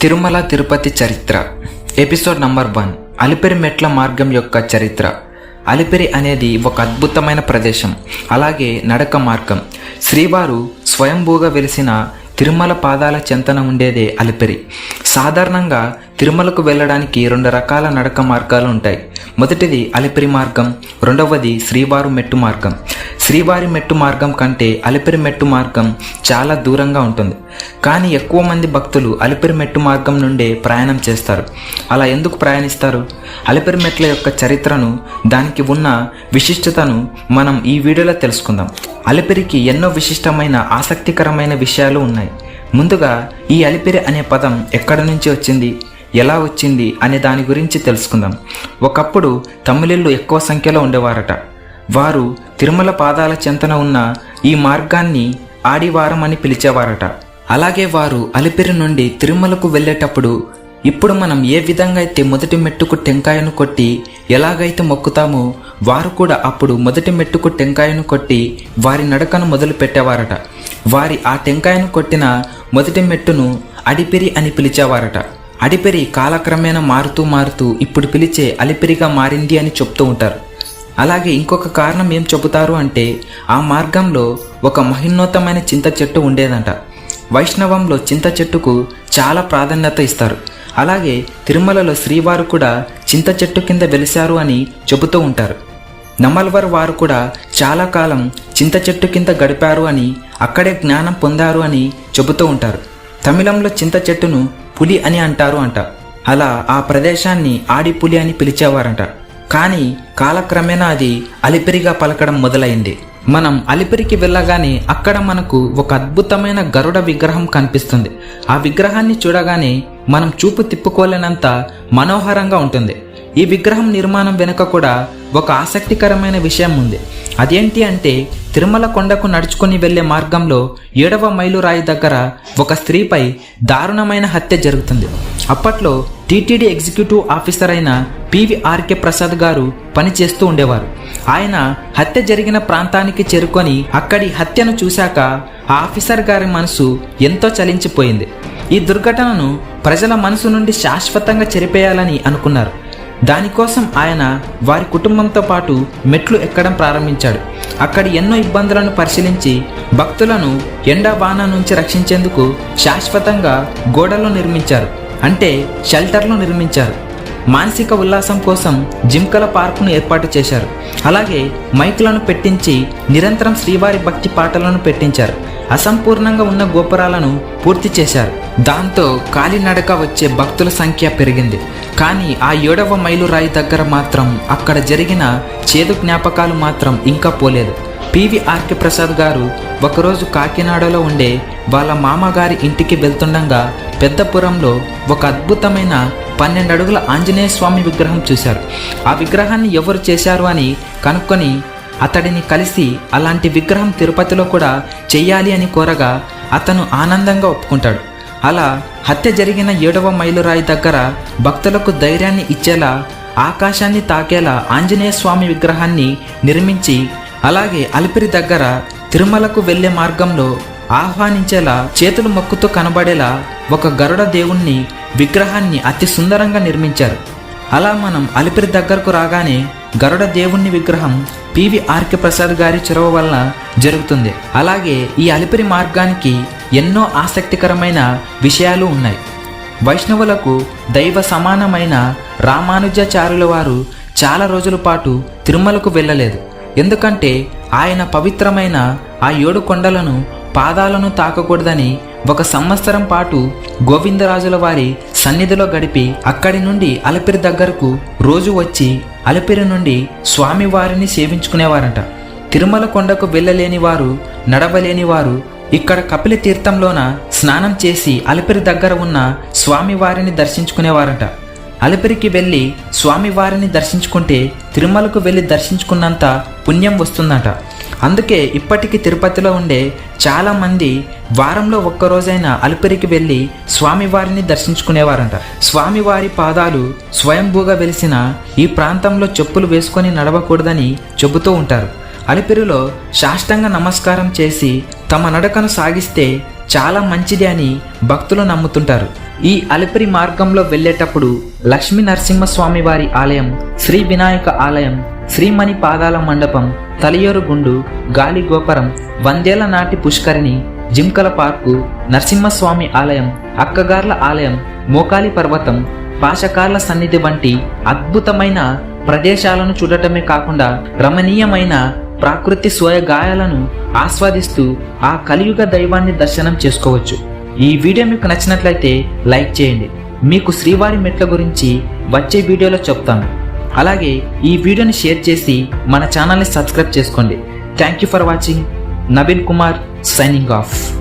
తిరుమల తిరుపతి చరిత్ర. Episode number one. Alipiri మెట్ల మార్గం యొక్క చరిత్ర. అలిపిరి అనేది ఒక అద్భుతమైన ప్రదేశం. అలాగే నడక మార్గం. శ్రీవారు స్వయంభూగా వెలిసిన తిరుమల పాదాల చెంతన ఉండేదే అలిపిరి. సాధారణంగా తిరుమలకు వెళ్ళడానికి రెండు రకాల నడక మార్గాలు ఉంటాయి. మొదటిది అలిపిరి మార్గం రెండవది శ్రీవారు మెట్టు మార్గం. శ్రీవారి మెట్టు మార్గం కంటే అలిపిరి మెట్టు మార్గం చాలా దూరంగా ఉంటుంది. కానీ ఎక్కువ మంది భక్తులు అలిపిరి మెట్టు మార్గం నుండే ప్రయాణం చేస్తారు. అలా ఎందుకు ప్రయాణిస్తారు? అలిపిరి మెట్ల యొక్క చరిత్రను దానికి ఉన్న విశిష్టతను మనం ఈ వీడియోలో తెలుసుకుందాం. అలిపిరికి ఎన్నో విశిష్టమైన ఆసక్తికరమైన విషయాలు ఉన్నాయి. ముందుగా ఈ అలిపిరి అనే పదం ఎక్కడి నుంచి వచ్చింది? ఎలా వచ్చింది అనే దాని గురించి తెలుసుకుందాం. ఒకప్పుడు తమిళిళ్ళు ఎక్కువ సంఖ్యలో ఉండేవారట. వారు తిరుమల పాదాల చెంతన ఉన్న ఈ మార్గాన్ని ఆడివారం అని పిలిచేవారట. అలాగే వారు అలిపిరి నుండి తిరుమలకు వెళ్ళేటప్పుడు ఇప్పుడు మనం ఏ విధంగా అయితే మొదటి మెట్టుకు టెంకాయను కొట్టి ఎలాగైతే మొక్కుతామో వారు కూడా అప్పుడు మొదటి మెట్టుకు టెంకాయను కొట్టి వారి నడకను మొదలు పెట్టేవారట. వారి ఆ టెంకాయను కొట్టిన మొదటి మెట్టును అడిపిరి అని పిలిచేవారట. అడిపిరి కాలక్రమేణా మారుతూ మారుతూ ఇప్పుడు పిలిచే అలిపిరిగా మారింది అని చెప్తూ ఉంటారు. అలాగే ఇంకొక కారణం ఏం చెబుతారు అంటే ఆ మార్గంలో ఒక మహిన్నోత్తమైన చింత చెట్టు ఉండేదంట. వైష్ణవంలో చింత చెట్టుకు చాలా ప్రాధాన్యత ఇస్తారు. అలాగే తిరుమలలో శ్రీవారు కూడా చింత చెట్టు కింద వెలిశారు అని చెబుతూ ఉంటారు. నమల్వర్ వారు కూడా చాలా కాలం చింత చెట్టు కింద గడిపారు అని అక్కడే జ్ఞానం పొందారు అని చెబుతూ ఉంటారు. తమిళంలో చింత చెట్టును పులి అని అంటారు అంట. అలా ఆ ప్రదేశాన్ని ఆడిపులి అని పిలిచేవారంట. కానీ కాలక్రమేణా అది అలిపిరిగా పలకడం మొదలైంది. మనం అలిపిరికి వెళ్ళగానే అక్కడ మనకు ఒక అద్భుతమైన గరుడ విగ్రహం కనిపిస్తుంది. ఆ విగ్రహాన్ని చూడగానే మనం చూపు తిప్పుకోలేనంత మనోహరంగా ఉంటుంది. ఈ విగ్రహం నిర్మాణం వెనుక కూడా ఒక ఆసక్తికరమైన విషయం ఉంది. అదేంటి అంటే తిరుమల కొండకు నడుచుకుని వెళ్ళే మార్గంలో ఏడవ మైలురాయి దగ్గర ఒక స్త్రీపై దారుణమైన హత్య జరుగుతుంది. అప్పట్లో టీటీడీ ఎగ్జిక్యూటివ్ ఆఫీసర్ అయిన పివిఆర్కే ప్రసాద్ గారు పనిచేస్తూ ఉండేవారు. ఆయన హత్య జరిగిన ప్రాంతానికి చేరుకొని అక్కడి హత్యను చూశాక ఆ ఆఫీసర్ గారి మనసు ఎంతో చలించిపోయింది. ఈ దుర్ఘటనను ప్రజల మనసు నుండి శాశ్వతంగా చెరిపేయాలని అనుకున్నారు. దానికోసం ఆయన వారి కుటుంబంతో పాటు మెట్లు ఎక్కడం ప్రారంభించాడు. అక్కడ ఎన్నో ఇబ్బందులను పరిశీలించి భక్తులను ఎండా వాన నుంచి రక్షించేందుకు శాశ్వతంగా గోడలు నిర్మించారు. అంటే షెల్టర్లు నిర్మించారు. మానసిక ఉల్లాసం కోసం జింకల పార్కును ఏర్పాటు చేశారు. అలాగే మైకులను పెట్టించి నిరంతరం శ్రీవారి భక్తి పాటలను పెట్టించారు. అసంపూర్ణంగా ఉన్న గోపురాలను పూర్తి చేశారు. దాంతో కాలినడక వచ్చే భక్తుల సంఖ్య పెరిగింది. కానీ ఆ ఏడవ మైలు రాయి దగ్గర మాత్రం అక్కడ జరిగిన చేదు జ్ఞాపకాలు మాత్రం ఇంకా పోలేదు. పివి ఆర్కే ప్రసాద్ గారు ఒకరోజు కాకినాడలో ఉండే వాళ్ళ మామగారి ఇంటికి వెళ్తుండగా పెద్దపురంలో ఒక అద్భుతమైన పన్నెండు అడుగుల ఆంజనేయ స్వామి విగ్రహం చూశారు. ఆ విగ్రహాన్ని ఎవరు చేశారు అని కనుక్కొని అతడిని కలిసి అలాంటి విగ్రహం తిరుపతిలో కూడా చెయ్యాలి అని కోరగా అతను ఆనందంగా ఒప్పుకుంటాడు. అలా హత్య జరిగిన ఏడవ మైలురాయి దగ్గర భక్తులకు ధైర్యాన్ని ఇచ్చేలా ఆకాశాన్ని తాకేలా ఆంజనేయ స్వామి విగ్రహాన్ని నిర్మించి అలాగే అలిపిరి దగ్గర తిరుమలకు వెళ్ళే మార్గంలో ఆహ్వానించేలా చేతులు మొక్కుతూ కనబడేలా ఒక గరుడ దేవుణ్ణి విగ్రహాన్ని అతి సుందరంగా నిర్మించారు. అలా మనం అలిపిరి దగ్గరకు రాగానే గరుడ దేవుణ్ణి విగ్రహం పివి ఆర్కే ప్రసాద్ గారి చొరవ వలన జరుగుతుంది. అలాగే ఈ అలిపిరి మార్గానికి ఎన్నో ఆసక్తికరమైన విషయాలు ఉన్నాయి. వైష్ణవులకు దైవ సమానమైన రామానుజాచార్యుల వారు చాలా రోజుల పాటు తిరుమలకు వెళ్ళలేదు. ఎందుకంటే ఆయన పవిత్రమైన ఆ ఏడు కొండలను పాదాలను తాకకూడదని ఒక సంవత్సరం పాటు గోవిందరాజుల వారి సన్నిధిలో గడిపి అక్కడి నుండి అలిపిరి దగ్గరకు రోజు వచ్చి అలిపిరి నుండి స్వామివారిని సేవించుకునేవారంట. తిరుమల కొండకు వెళ్ళలేని వారు నడవలేని వారు ఇక్కడ కపిల తీర్థంలోన స్నానం చేసి అలిపిరి దగ్గర ఉన్న స్వామివారిని దర్శించుకునేవారట. అలిపిరికి వెళ్ళి స్వామివారిని దర్శించుకుంటే తిరుమలకు వెళ్ళి దర్శించుకున్నంత పుణ్యం వస్తుందట. అందుకే ఇప్పటికీ తిరుపతిలో ఉండే చాలామంది వారంలో ఒక్కరోజైనా అలిపిరికి వెళ్ళి స్వామివారిని దర్శించుకునేవారంట. స్వామివారి పాదాలు స్వయంభూగా వెలిసిన ఈ ప్రాంతంలో చెప్పులు వేసుకొని నడవకూడదని చెబుతూ ఉంటారు. అలిపిరిలో సాష్టంగ నమస్కారం చేసి తమ నడకను సాగిస్తే చాలా మంచిది అని భక్తులు నమ్ముతుంటారు. ఈ అలిపిరి మార్గంలో వెళ్ళేటప్పుడు లక్ష్మీ నరసింహస్వామి వారి ఆలయం శ్రీ వినాయక ఆలయం శ్రీమణి పాదాల మండపం తలియోరు గుండు గాలి గోపురం వందేళ్ళ నాటి పుష్కరిణి జింకల పార్కు నరసింహస్వామి ఆలయం అక్కగార్ల ఆలయం మోకాలి పర్వతం పాశకార్ల సన్నిధి వంటి అద్భుతమైన ప్రదేశాలను చూడటమే కాకుండా రమణీయమైన ప్రాకృతి గాయాలను ఆస్వాదిస్తూ ఆ కలియుగ దైవాన్ని దర్శనం చేసుకోవచ్చు. ఈ వీడియో మీకు నచ్చినట్లయితే లైక్ చేయండి. మీకు శ్రీవారి మెట్ల గురించి వచ్చే వీడియోలో చెప్తాను. అలాగే ఈ వీడియోని షేర్ చేసి మన ఛానల్ని సబ్స్క్రైబ్ చేసుకోండి. Thank you for watching Naveen Kumar signing off